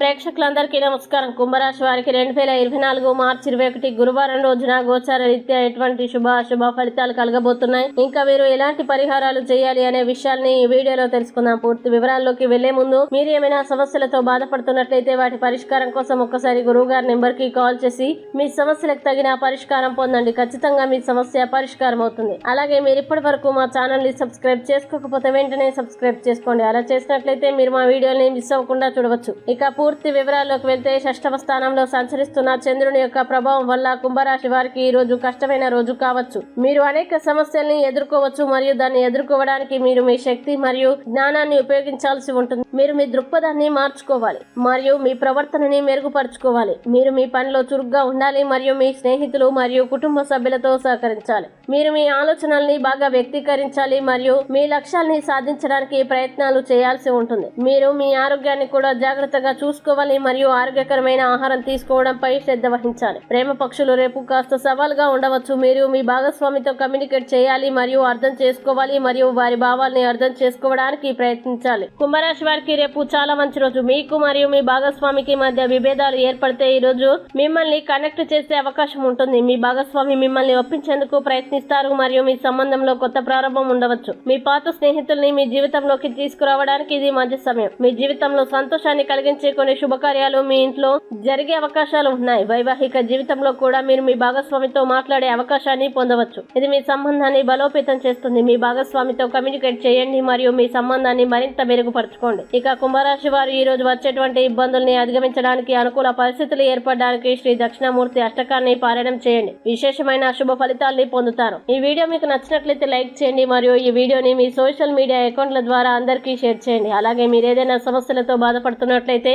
ప్రేక్షకులందరికీ నమస్కారం. కుంభరాశి వారికి రెండు వేల ఇరవై నాలుగు మార్చి ఇరవై ఒకటి గురువారం రోజున గోచార రీత్యా ఎటువంటి శుభ అశుభ ఫలితాలు కలగబోతున్నాయి? ఇంకా మీరు ఎలాంటి పరిహారాలు చేయాలి అనే విషయాల్ని ఈ వీడియోలో తెలుసుకుందాం. పూర్తి వివరాల్లోకి వెళ్ళే ముందు మీరు ఏమైనా సమస్యలతో బాధపడుతున్నట్లయితే వాటి పరిష్కారం కోసం ఒక్కసారి గురువు గారి నెంబర్కి కాల్ చేసి మీ సమస్యలకు తగిన పరిష్కారం పొందండి. ఖచ్చితంగా మీ సమస్య పరిష్కారం అవుతుంది. అలాగే మీరు ఇప్పటి వరకు మా ఛానల్ని సబ్స్క్రైబ్ చేసుకోకపోతే వెంటనే సబ్స్క్రైబ్ చేసుకోండి. అలా చేసినట్లయితే మీరు మా వీడియోని మిస్ అవ్వకుండా చూడవచ్చు. ఇక పూర్తి వివరాల్లోకి వెళ్తే షష్టమ స్థానంలో సంచరిస్తున్న చంద్రుని యొక్క ప్రభావం వల్ల కుంభరాశి వారికి ఈ రోజు కష్టమైన రోజు కావచ్చు. మీరు అనేక సమస్యల్ని ఎదుర్కోవచ్చు మరియు దాన్ని ఎదుర్కోవడానికి మీరు మీ శక్తి మరియు జ్ఞానాన్ని ఉపయోగించాల్సి ఉంటుంది. మీరు మీ దృక్పథాన్ని మార్చుకోవాలి మరియు మీ ప్రవర్తనని మెరుగుపరుచుకోవాలి. మీరు మీ పనిలో చురుగ్గా ఉండాలి మరియు మీ స్నేహితులు మరియు కుటుంబ సభ్యులతో సహకరించాలి. మీరు మీ ఆలోచనల్ని బాగా వ్యక్తీకరించాలి మరియు మీ లక్ష్యాల్ని సాధించడానికి ప్రయత్నాలు చేయాల్సి ఉంటుంది. మీరు మీ ఆరోగ్యాన్ని కూడా జాగ్రత్తగా చూసుకోవాలి మరియు ఆరోగ్యకరమైన ఆహారం తీసుకోవడంపై శ్రద్ధ వహించాలి. ప్రేమ పక్షులు రేపు కాస్త సవాల్గా ఉండవచ్చు. మీరు మీ భాగస్వామితో కమ్యూనికేట్ చేయాలి మరియు అర్థం చేసుకోవాలి మరియు వారి భావాల్ని అర్థం చేసుకోవడానికి ప్రయత్నించాలి. కుంభరాశి వారికి రేపు చాలా మంచి రోజు. మీకు మరియు మీ భాగస్వామికి మధ్య విభేదాలు ఏర్పడితే ఈ రోజు మిమ్మల్ని కనెక్ట్ చేసే అవకాశం ఉంటుంది. మీ భాగస్వామి మిమ్మల్ని ఒప్పించేందుకు ప్రయత్నిస్తారు మరియు మీ సంబంధంలో కొత్త ప్రారంభం ఉండవచ్చు. మీ పాత స్నేహితుల్ని మీ జీవితంలోకి తీసుకురావడానికి ఇది మంచి సమయం. మీ జీవితంలో సంతోషాన్ని కలిగించే కొన్ని శుభకార్యాలు మీ ఇంట్లో జరిగే అవకాశాలు ఉన్నాయి వైవాహిక జీవితంలో కూడా మీరు మీ భాగస్వామితో మాట్లాడే అవకాశాన్ని పొందవచ్చు. ఇది మీ సంబంధాన్ని బలోపేతం చేస్తుంది. మీ భాగస్వామితో కమ్యూనికేట్ చేయండి మరియు మీ సంబంధాన్ని మరింత మెరుగుపరచుకోండి. ఇక కుంభరాశి వారు ఈ రోజు వచ్చేటువంటి ఇబ్బందుల్ని అధిగమించడానికి అనుకూల పరిస్థితులు ఏర్పడడానికి శ్రీ దక్షిణామూర్తి అష్టకాన్ని పారాయణం చేయండి. విశేషమైన శుభ ఫలితాల్ని పొందుతారు. ఈ వీడియో మీకు నచ్చినట్లయితే లైక్ చేయండి మరియు ఈ వీడియోని మీ సోషల్ మీడియా అకౌంట్ల ద్వారా అందరికీ షేర్ చేయండి. అలాగే మీరు ఏదైనా సమస్యలతో బాధపడుతున్నట్లయితే